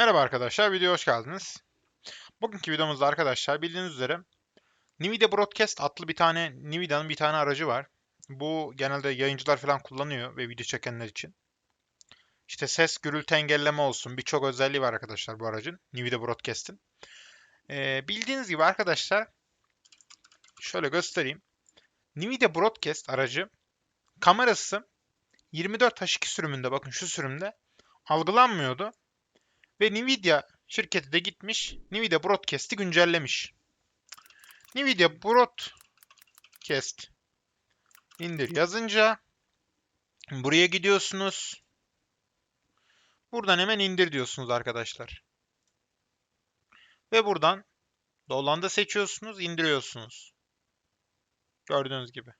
Merhaba arkadaşlar, videoya hoş geldiniz. Bugünkü videomuzda arkadaşlar bildiğiniz üzere Nvidia Broadcast adlı bir tane Nvidia'nın bir tane aracı var. Bu genelde yayıncılar falan kullanıyor ve video çekenler için. İşte ses gürültü engelleme olsun birçok özelliği var arkadaşlar bu aracın. Nvidia Broadcast'in. Ee, bildiğiniz gibi arkadaşlar şöyle göstereyim. Nvidia Broadcast aracı kamerası 24H2 sürümünde bakın şu sürümde algılanmıyordu. Ve Nvidia şirketi de gitmiş Nvidia Broadcast'i güncellemiş. Nvidia Broadcast indir yazınca buraya gidiyorsunuz. Buradan hemen indir diyorsunuz arkadaşlar. Ve buradan dolanda seçiyorsunuz, indiriyorsunuz. Gördüğünüz gibi.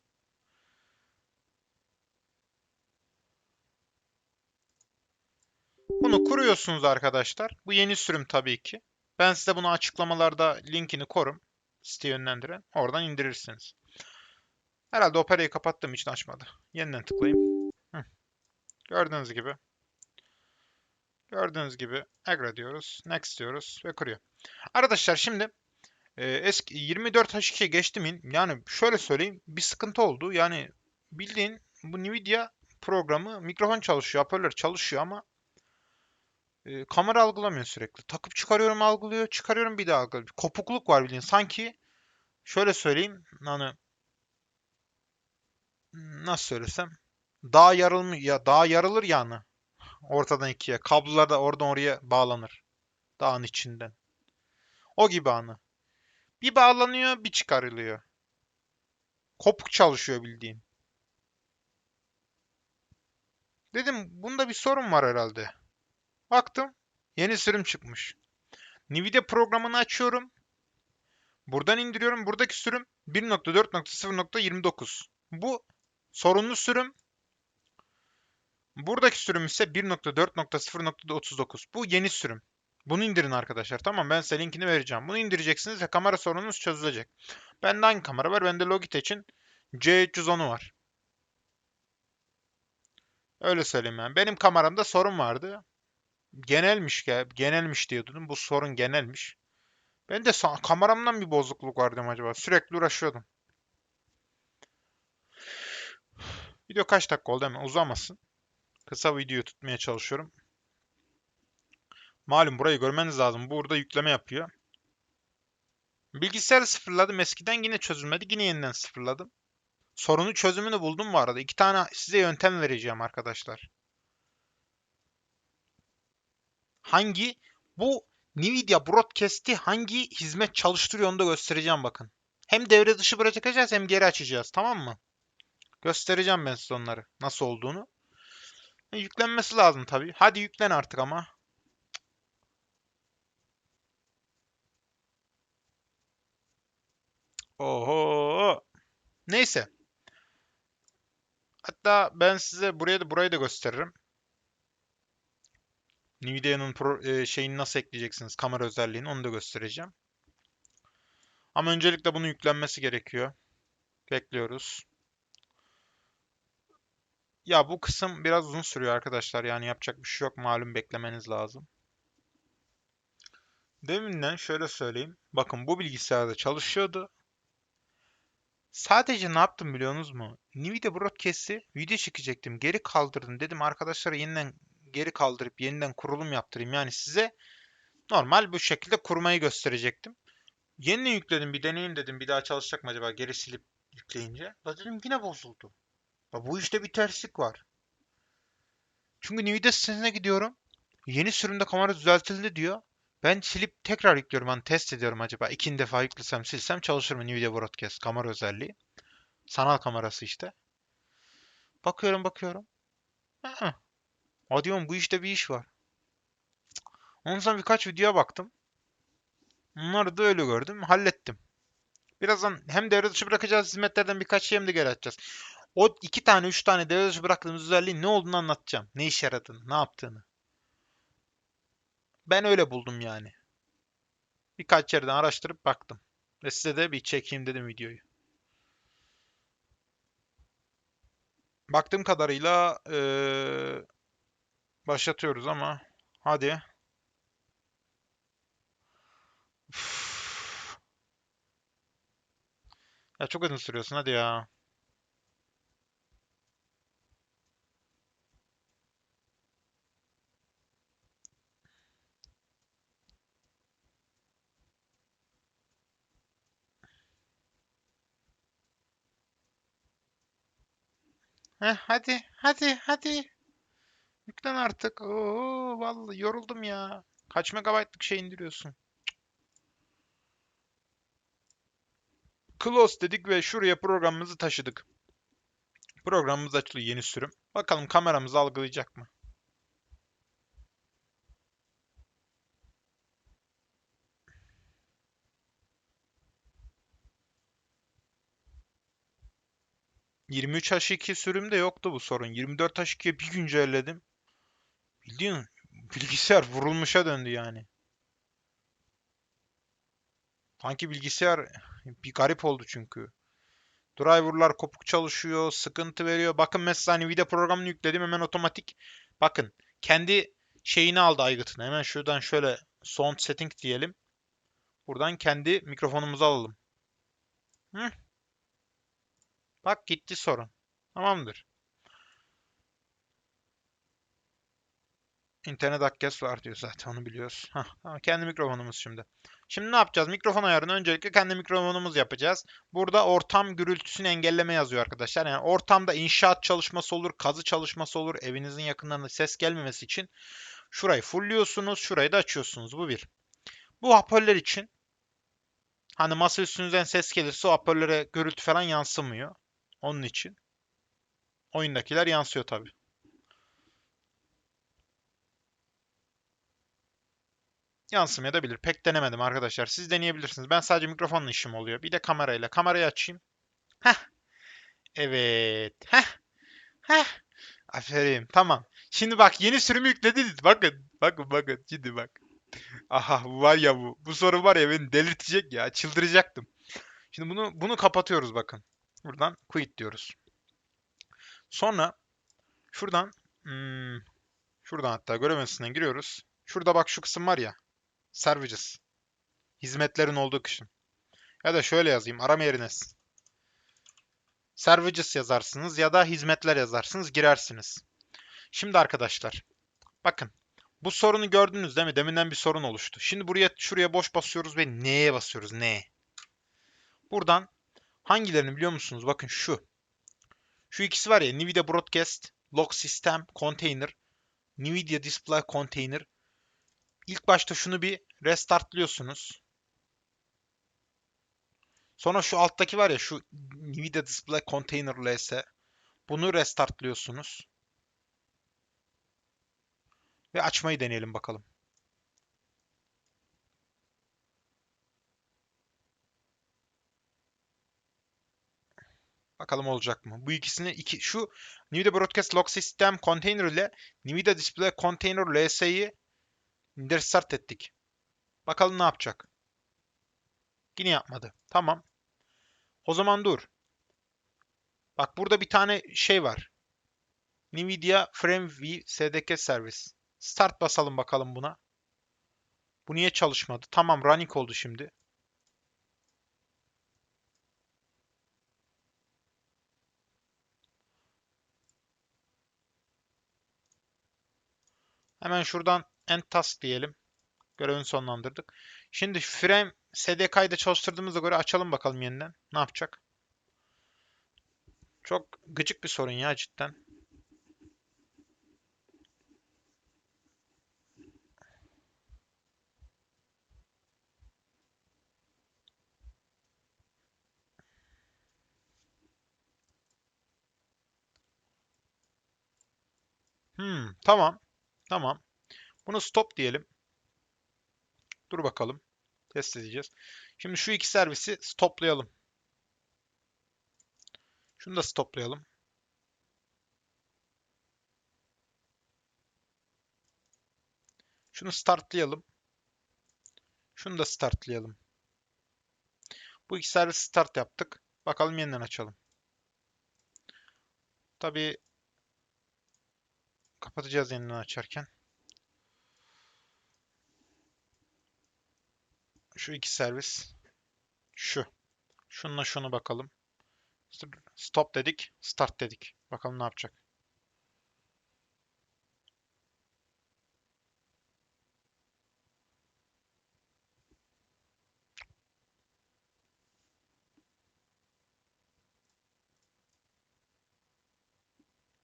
Bunu kuruyorsunuz arkadaşlar. Bu yeni sürüm tabii ki. Ben size bunu açıklamalarda linkini korum. Site yönlendiren. Oradan indirirsiniz. Herhalde operayı kapattığım için açmadı. Yeniden tıklayayım. Gördüğünüz gibi. Gördüğünüz gibi agree diyoruz. Next diyoruz ve kuruyor. Arkadaşlar şimdi e, eski 24H2'ye geçtim. Yani şöyle söyleyeyim bir sıkıntı oldu. Yani bildiğin bu Nvidia programı mikrofon çalışıyor, hoparlör çalışıyor ama e, kamera algılamıyor sürekli. Takıp çıkarıyorum algılıyor, çıkarıyorum bir daha algılıyor. Kopukluk var bildiğin. Sanki şöyle söyleyeyim hani nasıl söylesem daha yarılmış ya daha yarılır yani ortadan ikiye. Kablolar da oradan oraya bağlanır. Dağın içinden. O gibi anı. Bir bağlanıyor, bir çıkarılıyor. Kopuk çalışıyor bildiğin. Dedim bunda bir sorun var herhalde. Baktım yeni sürüm çıkmış. Nvidia programını açıyorum. Buradan indiriyorum. Buradaki sürüm 1.4.0.29. Bu sorunlu sürüm. Buradaki sürüm ise 1.4.0.39. Bu yeni sürüm. Bunu indirin arkadaşlar. Tamam ben size linkini vereceğim. Bunu indireceksiniz ve kamera sorununuz çözülecek. Bende hangi kamera var? Bende Logitech'in C310'u var. Öyle söyleyeyim yani. Benim kameramda sorun vardı genelmiş ya. Genelmiş diyordum. Bu sorun genelmiş. Ben de kameramdan bir bozukluk var diyorum acaba. Sürekli uğraşıyordum. Video kaç dakika oldu hemen uzamasın. Kısa video tutmaya çalışıyorum. Malum burayı görmeniz lazım. Burada yükleme yapıyor. Bilgisayarı sıfırladım. Eskiden yine çözülmedi. Yine yeniden sıfırladım. Sorunu çözümünü buldum bu arada. İki tane size yöntem vereceğim arkadaşlar. Hangi bu Nvidia Broadcast'i hangi hizmet çalıştırıyor onu da göstereceğim bakın. Hem devre dışı bırakacağız hem geri açacağız tamam mı? Göstereceğim ben size onları nasıl olduğunu. E, yüklenmesi lazım tabii. Hadi yüklen artık ama. Oho. Neyse. Hatta ben size buraya da burayı da gösteririm. Nvidia'nın e, şeyini nasıl ekleyeceksiniz kamera özelliğini onu da göstereceğim. Ama öncelikle bunun yüklenmesi gerekiyor. Bekliyoruz. Ya bu kısım biraz uzun sürüyor arkadaşlar. Yani yapacak bir şey yok. Malum beklemeniz lazım. Deminden şöyle söyleyeyim. Bakın bu bilgisayarda çalışıyordu. Sadece ne yaptım biliyorsunuz mu? Nvidia Broadcast'i video çekecektim. Geri kaldırdım. Dedim arkadaşlara yeniden geri kaldırıp yeniden kurulum yaptırayım. Yani size normal bu şekilde kurmayı gösterecektim. Yeniden yükledim bir deneyim dedim. Bir daha çalışacak mı acaba geri silip yükleyince. Da dedim yine bozuldu. Ya bu işte bir terslik var. Çünkü Nvidia sitesine gidiyorum. Yeni sürümde kamera düzeltildi diyor. Ben silip tekrar yüklüyorum. Hani test ediyorum acaba. ikinci defa yüklesem silsem çalışır mı Nvidia Broadcast kamera özelliği. Sanal kamerası işte. Bakıyorum bakıyorum. Ha, Aa diyorum bu işte bir iş var. Ondan sonra birkaç videoya baktım. Onları da öyle gördüm. Hallettim. Birazdan hem devre dışı bırakacağız hizmetlerden birkaç şey hem de geri açacağız. O iki tane, üç tane devre dışı bıraktığımız özelliğin ne olduğunu anlatacağım. Ne işe yaradığını, ne yaptığını. Ben öyle buldum yani. Birkaç yerden araştırıp baktım. Ve size de bir çekeyim dedim videoyu. Baktığım kadarıyla ee, Başlatıyoruz ama hadi. Ya çok uzun sürüyorsun hadi ya. Heh, hadi, hadi, hadi. Yüklen artık. Oo, vallahi yoruldum ya. Kaç megabaytlık şey indiriyorsun? Close dedik ve şuraya programımızı taşıdık. Programımız açılıyor yeni sürüm. Bakalım kameramız algılayacak mı? ...23 H2 sürümde yoktu bu sorun. 24 H2'ye bir güncelledim. Bildiğin bilgisayar vurulmuşa döndü yani. Sanki bilgisayar bir garip oldu çünkü. Driver'lar kopuk çalışıyor, sıkıntı veriyor. Bakın mesela hani video programını yükledim hemen otomatik. Bakın kendi şeyini aldı aygıtını. Hemen şuradan şöyle sound setting diyelim. Buradan kendi mikrofonumuzu alalım. Hı? Bak gitti sorun. Tamamdır. İnternet akses var diyor zaten onu biliyoruz. Hah, tamam, kendi mikrofonumuz şimdi. Şimdi ne yapacağız? Mikrofon ayarını öncelikle kendi mikrofonumuz yapacağız. Burada ortam gürültüsünü engelleme yazıyor arkadaşlar. Yani ortamda inşaat çalışması olur, kazı çalışması olur. Evinizin yakınlarında ses gelmemesi için şurayı fullliyorsunuz, şurayı da açıyorsunuz. Bu bir. Bu hoparlör için hani masa üstünüzden ses gelirse o hoparlöre gürültü falan yansımıyor. Onun için. Oyundakiler yansıyor tabii. Yansımayabilir. Pek denemedim arkadaşlar. Siz deneyebilirsiniz. Ben sadece mikrofonla işim oluyor. Bir de kamerayla. Kamerayı açayım. Heh. Evet. Heh. Heh. Aferin. Tamam. Şimdi bak yeni sürümü yüklediniz. Bakın. Bakın bakın. Ciddi bak. Aha var ya bu. Bu soru var ya beni delirtecek ya. Çıldıracaktım. Şimdi bunu bunu kapatıyoruz bakın. Buradan quit diyoruz. Sonra şuradan hmm, şuradan hatta göremezsinden giriyoruz. Şurada bak şu kısım var ya. Services. Hizmetlerin olduğu kısım. Ya da şöyle yazayım. Arama yerine Services yazarsınız ya da hizmetler yazarsınız. Girersiniz. Şimdi arkadaşlar. Bakın. Bu sorunu gördünüz değil mi? Deminden bir sorun oluştu. Şimdi buraya şuraya boş basıyoruz ve neye basıyoruz? Ne? Buradan hangilerini biliyor musunuz? Bakın şu. Şu ikisi var ya. NVIDIA Broadcast, Log System, Container, NVIDIA Display Container. İlk başta şunu bir restartlıyorsunuz. Sonra şu alttaki var ya şu NVIDIA Display Container LS. Bunu restartlıyorsunuz. Ve açmayı deneyelim bakalım. Bakalım olacak mı? Bu ikisini iki şu NVIDIA Broadcast Log System Container ile NVIDIA Display Container LS'yi restart ettik. Bakalım ne yapacak. Yine yapmadı. Tamam. O zaman dur. Bak burada bir tane şey var. NVIDIA FrameV SDK Service. Start basalım bakalım buna. Bu niye çalışmadı? Tamam running oldu şimdi. Hemen şuradan end task diyelim. Görevini sonlandırdık. Şimdi frame SDK'yı da çalıştırdığımıza göre açalım bakalım yeniden. Ne yapacak? Çok gıcık bir sorun ya cidden. Hmm, tamam. Tamam. Bunu stop diyelim. Dur bakalım. Test edeceğiz. Şimdi şu iki servisi stoplayalım. Şunu da stoplayalım. Şunu startlayalım. Şunu da startlayalım. Bu iki servis start yaptık. Bakalım yeniden açalım. Tabii kapatacağız yeniden açarken. Şu iki servis. Şu. Şununla şunu bakalım. Stop dedik. Start dedik. Bakalım ne yapacak.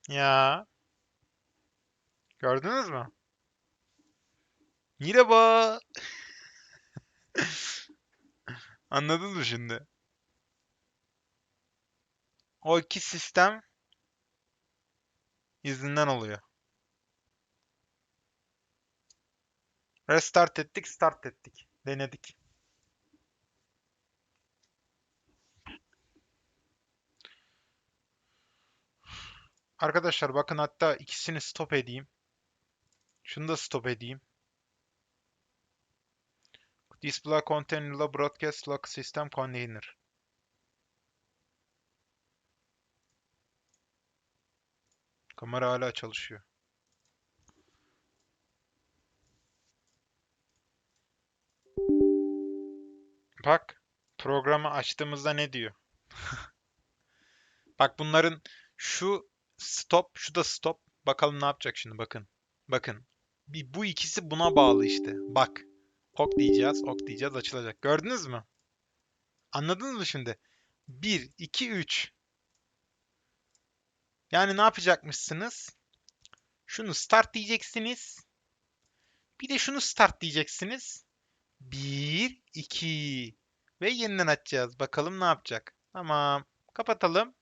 Ya. Gördünüz mü? Merhaba. Anladınız mı şimdi? O iki sistem yüzünden oluyor. Restart ettik, start ettik. Denedik. Arkadaşlar bakın hatta ikisini stop edeyim. Şunu da stop edeyim. Display container broadcast lock system container. Kamera hala çalışıyor. Bak, programı açtığımızda ne diyor? Bak bunların şu stop, şu da stop. Bakalım ne yapacak şimdi bakın. Bakın. Bu ikisi buna bağlı işte. Bak. Ok diyeceğiz, ok diyeceğiz açılacak. Gördünüz mü? Anladınız mı şimdi? 1, 2, 3. Yani ne yapacakmışsınız? Şunu start diyeceksiniz. Bir de şunu start diyeceksiniz. 1, 2 ve yeniden açacağız. Bakalım ne yapacak. Tamam. Kapatalım.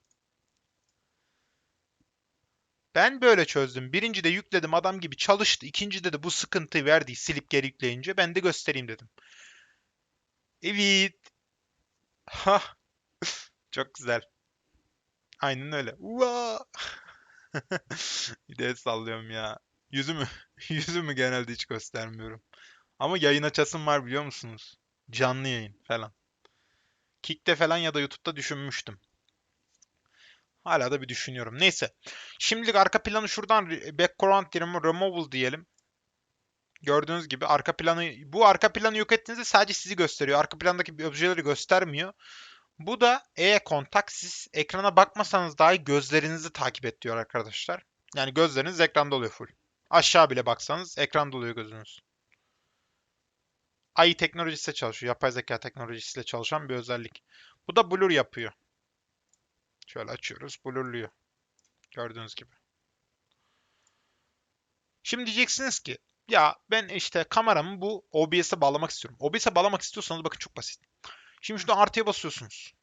Ben böyle çözdüm. Birinci de yükledim adam gibi çalıştı. İkincide de bu sıkıntıyı verdi silip geri yükleyince. Ben de göstereyim dedim. Evet. Ha. Çok güzel. Aynen öyle. Uva. Bir de sallıyorum ya. Yüzümü, yüzümü genelde hiç göstermiyorum. Ama yayın açasım var biliyor musunuz? Canlı yayın falan. Kick'te falan ya da YouTube'da düşünmüştüm. Hala da bir düşünüyorum. Neyse. Şimdilik arka planı şuradan background removal diyelim. Gördüğünüz gibi arka planı bu arka planı yok ettiğinizde sadece sizi gösteriyor. Arka plandaki objeleri göstermiyor. Bu da e-kontak siz ekrana bakmasanız dahi gözlerinizi takip et diyor arkadaşlar. Yani gözleriniz ekranda oluyor full. Aşağı bile baksanız ekranda oluyor gözünüz. AI teknolojisiyle çalışıyor. Yapay zeka teknolojisiyle çalışan bir özellik. Bu da blur yapıyor. Şöyle açıyoruz. Blurluyor. Gördüğünüz gibi. Şimdi diyeceksiniz ki ya ben işte kameramı bu OBS'e bağlamak istiyorum. OBS'e bağlamak istiyorsanız bakın çok basit. Şimdi şuradan artıya basıyorsunuz.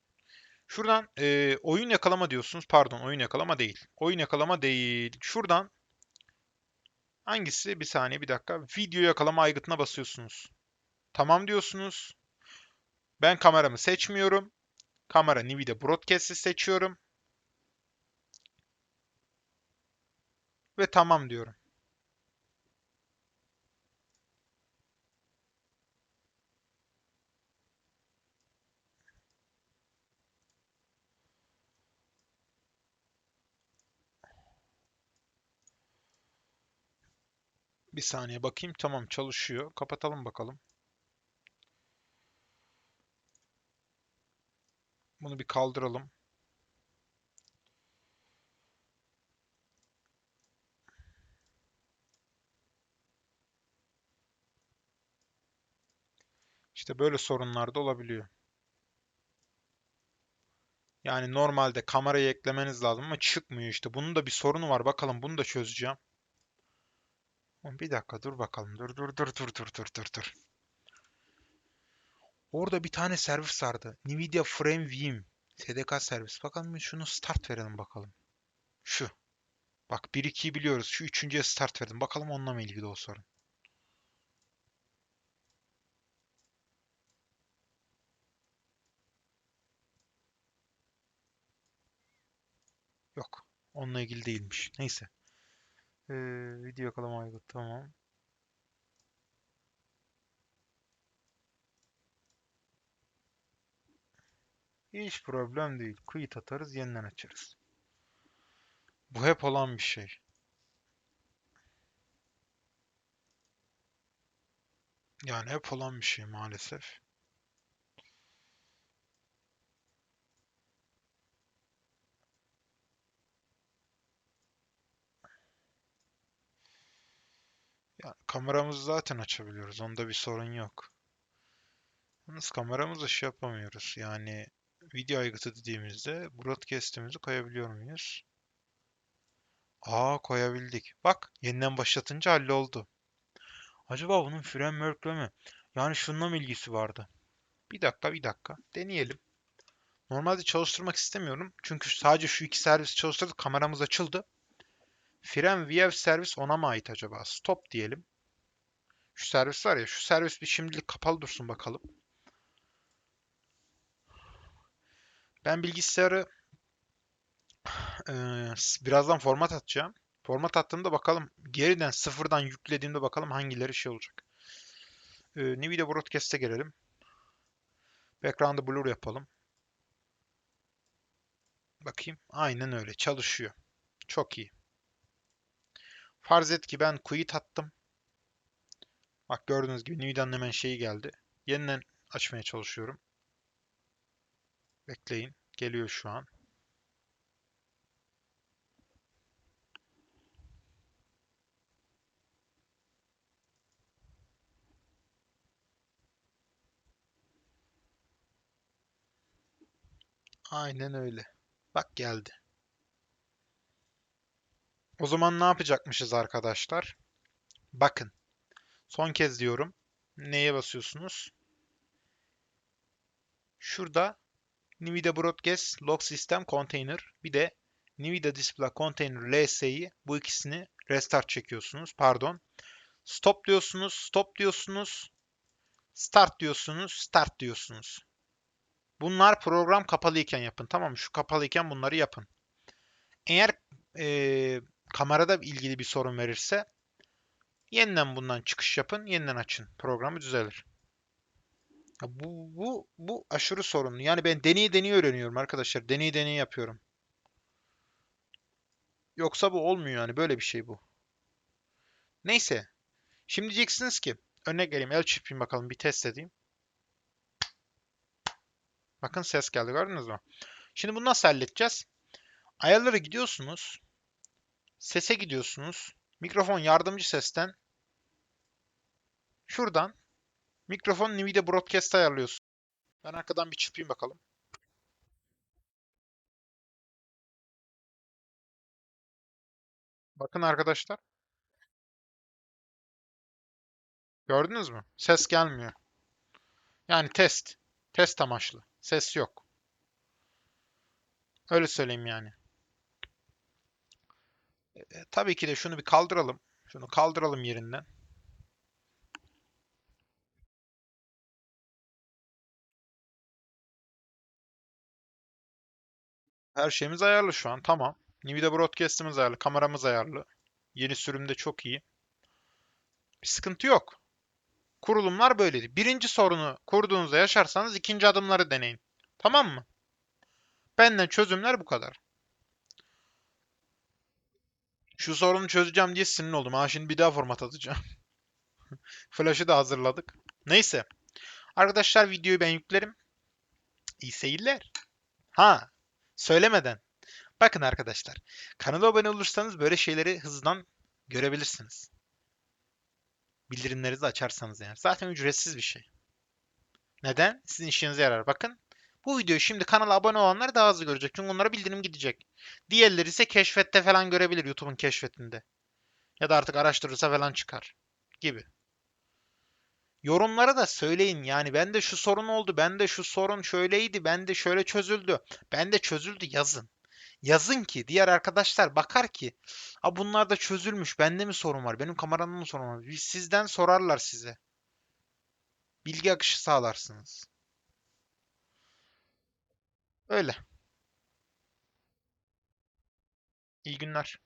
Şuradan e, oyun yakalama diyorsunuz. Pardon oyun yakalama değil. Oyun yakalama değil. Şuradan hangisi? Bir saniye bir dakika. Video yakalama aygıtına basıyorsunuz. Tamam diyorsunuz. Ben kameramı seçmiyorum. Kamera Nvidia Broadcast'i seçiyorum. Ve tamam diyorum. Bir saniye bakayım. Tamam çalışıyor. Kapatalım bakalım. Bunu bir kaldıralım. İşte böyle sorunlar da olabiliyor. Yani normalde kamerayı eklemeniz lazım ama çıkmıyor işte. Bunun da bir sorunu var. Bakalım bunu da çözeceğim. Bir dakika dur bakalım. Dur dur dur dur dur dur dur dur. Orada bir tane servis vardı. Nvidia Frame Vim. SDK servis. Bakalım şunu start verelim bakalım. Şu. Bak 1-2'yi biliyoruz. Şu üçüncüye start verdim. Bakalım onunla mı ilgili o sorun. Yok. Onunla ilgili değilmiş. Neyse. Ee, video yakalama aygıt. Tamam. Hiç problem değil. Quit atarız, yeniden açarız. Bu hep olan bir şey. Yani hep olan bir şey maalesef. Yani kameramızı zaten açabiliyoruz. Onda bir sorun yok. Yalnız kameramızla şey yapamıyoruz. Yani video aygıtı dediğimizde broadcast'imizi koyabiliyor muyuz? Aa koyabildik. Bak yeniden başlatınca halloldu. Acaba bunun framework'le mi? Yani şununla mı ilgisi vardı? Bir dakika bir dakika. Deneyelim. Normalde çalıştırmak istemiyorum. Çünkü sadece şu iki servis çalıştırdık. Kameramız açıldı. Frame VF servis ona mı ait acaba? Stop diyelim. Şu servis var ya. Şu servis bir şimdilik kapalı dursun bakalım. Ben bilgisayarı eee, birazdan format atacağım. Format attığımda bakalım geriden sıfırdan yüklediğimde bakalım hangileri şey olacak. Ee, Nvidia Broadcast'e gelelim. Background'ı blur yapalım. Bakayım. Aynen öyle. Çalışıyor. Çok iyi. Farz et ki ben quit attım. Bak gördüğünüz gibi Nvidia'nın hemen şeyi geldi. Yeniden açmaya çalışıyorum. Bekleyin. Geliyor şu an. Aynen öyle. Bak geldi. O zaman ne yapacakmışız arkadaşlar? Bakın. Son kez diyorum. Neye basıyorsunuz? Şurada NVIDIA Broadcast Log System Container bir de NVIDIA Display Container LS'yi bu ikisini restart çekiyorsunuz. Pardon. Stop diyorsunuz. Stop diyorsunuz. Start diyorsunuz. Start diyorsunuz. Bunlar program kapalıyken yapın. Tamam mı? Şu kapalıyken bunları yapın. Eğer e, kamerada ilgili bir sorun verirse yeniden bundan çıkış yapın. Yeniden açın. Programı düzelir. Bu, bu, bu aşırı sorunlu. Yani ben deney deney öğreniyorum arkadaşlar. Deney deney yapıyorum. Yoksa bu olmuyor yani. Böyle bir şey bu. Neyse. Şimdi diyeceksiniz ki örnek vereyim. El çırpayım bakalım. Bir test edeyim. Bakın ses geldi gördünüz mü? Şimdi bunu nasıl halledeceğiz? Ayarlara gidiyorsunuz. Sese gidiyorsunuz. Mikrofon yardımcı sesten şuradan mikrofon Nvidia Broadcast ayarlıyorsunuz. Ben arkadan bir çırpayım bakalım. Bakın arkadaşlar. Gördünüz mü? Ses gelmiyor. Yani test. Test amaçlı. Ses yok. Öyle söyleyeyim yani. E, tabii ki de şunu bir kaldıralım. Şunu kaldıralım yerinden. Her şeyimiz ayarlı şu an. Tamam. Nvidia Broadcast'imiz ayarlı. Kameramız ayarlı. Yeni sürümde çok iyi. Bir sıkıntı yok. Kurulumlar böyleydi. Birinci sorunu kurduğunuzda yaşarsanız ikinci adımları deneyin. Tamam mı? Benden çözümler bu kadar. Şu sorunu çözeceğim diye sinir oldum. Ha şimdi bir daha format atacağım. Flash'ı da hazırladık. Neyse. Arkadaşlar videoyu ben yüklerim. İyi seyirler. Ha, söylemeden. Bakın arkadaşlar. Kanala abone olursanız böyle şeyleri hızdan görebilirsiniz. Bildirimleri de açarsanız yani. Zaten ücretsiz bir şey. Neden? Sizin işinize yarar. Bakın. Bu videoyu şimdi kanala abone olanlar daha hızlı görecek. Çünkü onlara bildirim gidecek. Diğerleri ise keşfette falan görebilir. YouTube'un keşfetinde. Ya da artık araştırırsa falan çıkar. Gibi. Yorumlara da söyleyin. Yani bende şu sorun oldu. Bende şu sorun şöyleydi. Bende şöyle çözüldü. Bende çözüldü yazın. Yazın ki diğer arkadaşlar bakar ki A bunlar da çözülmüş. Bende mi sorun var? Benim kameramda mı sorun var? Sizden sorarlar size. Bilgi akışı sağlarsınız. Öyle. İyi günler.